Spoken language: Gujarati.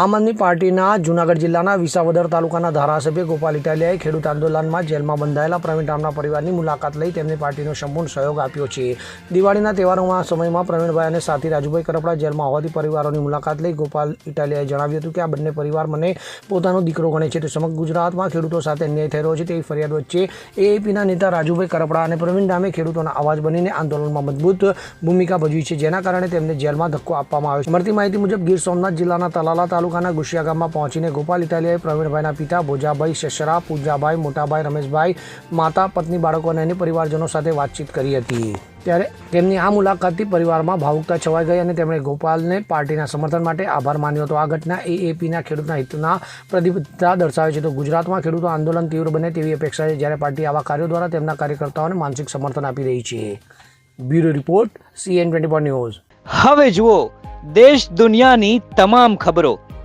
આમ આદમી પાર્ટીના જૂનાગઢ જિલ્લાના વિસાવદર તાલુકાના ધારાસભ્ય ગોપાલ ઇટાલિયાએ ખેડૂત આંદોલનમાં જેલમાં બંધાયેલા પ્રવીણ રામના પરિવારની મુલાકાત લઈ તેમને પાર્ટીનો સંપૂર્ણ સહયોગ આપ્યો છે. દિવાળીના તહેવારોમાં સમયમાં પ્રવીણભાઈ અને સાથી રાજુભાઈ કરપડા જેલમાં હોવાથી પરિવારોની મુલાકાત લઈ ગોપાલ ઇટાલિયાએ જણાવ્યું હતું કે આ બંને પરિવાર મને પોતાનો દીકરો ગણે છે. તો સમગ્ર ગુજરાતમાં ખેડૂતો સાથે અન્યાય થઈ રહ્યો છે. તેવી ફરિયાદ વચ્ચે એએપીના નેતા રાજુભાઈ કરપડા અને પ્રવીણ રામે ખેડૂતોના અવાજ બનીને આંદોલનમાં મજબૂત ભૂમિકા ભજવી છે. જેના કારણે તેમને જેલમાં ધક્કો આપવામાં આવ્યો છે. મળતી માહિતી મુજબ ગીર સોમનાથ જિલ્લાના તલાલા તાલુકાના ગુશિયા ગામમાં પહોંચીને ગોપાલ ઇટાલિયાએ પ્રવીણભાઈના પિતા ભોજાભાઈ શશરા પૂજાભાઈ, મોટાભાઈ રમેશભાઈ, માતા, પત્ની, બાળકો અને અન્ય પરિવારજનો સાથે વાતચીત કરી હતી. ત્યારે તેમની આ મુલાકાતથી પરિવારમાં ભાવુકતા છવાઈ ગઈ અને તેમણે ગોપાલને પાર્ટીના સમર્થન માટે આભાર માન્યો હતો. આ ઘટના એએપીના ખેડૂતના હિતના પ્રતિબદ્ધતા દર્શાવે છે. તો ગુજરાતમાં ખેડૂતો આંદોલન તીવ્ર બને તેવી અપેક્ષા છે. જ્યારે પાર્ટી આવા કાર્યો દ્વારા તેમના કાર્યકર્તાઓને માનસિક સમર્થન આપી રહી છે. Bureau report CN twenty news. હવે જુઓ, દેશ દુનિયાની તમામ ખબરો.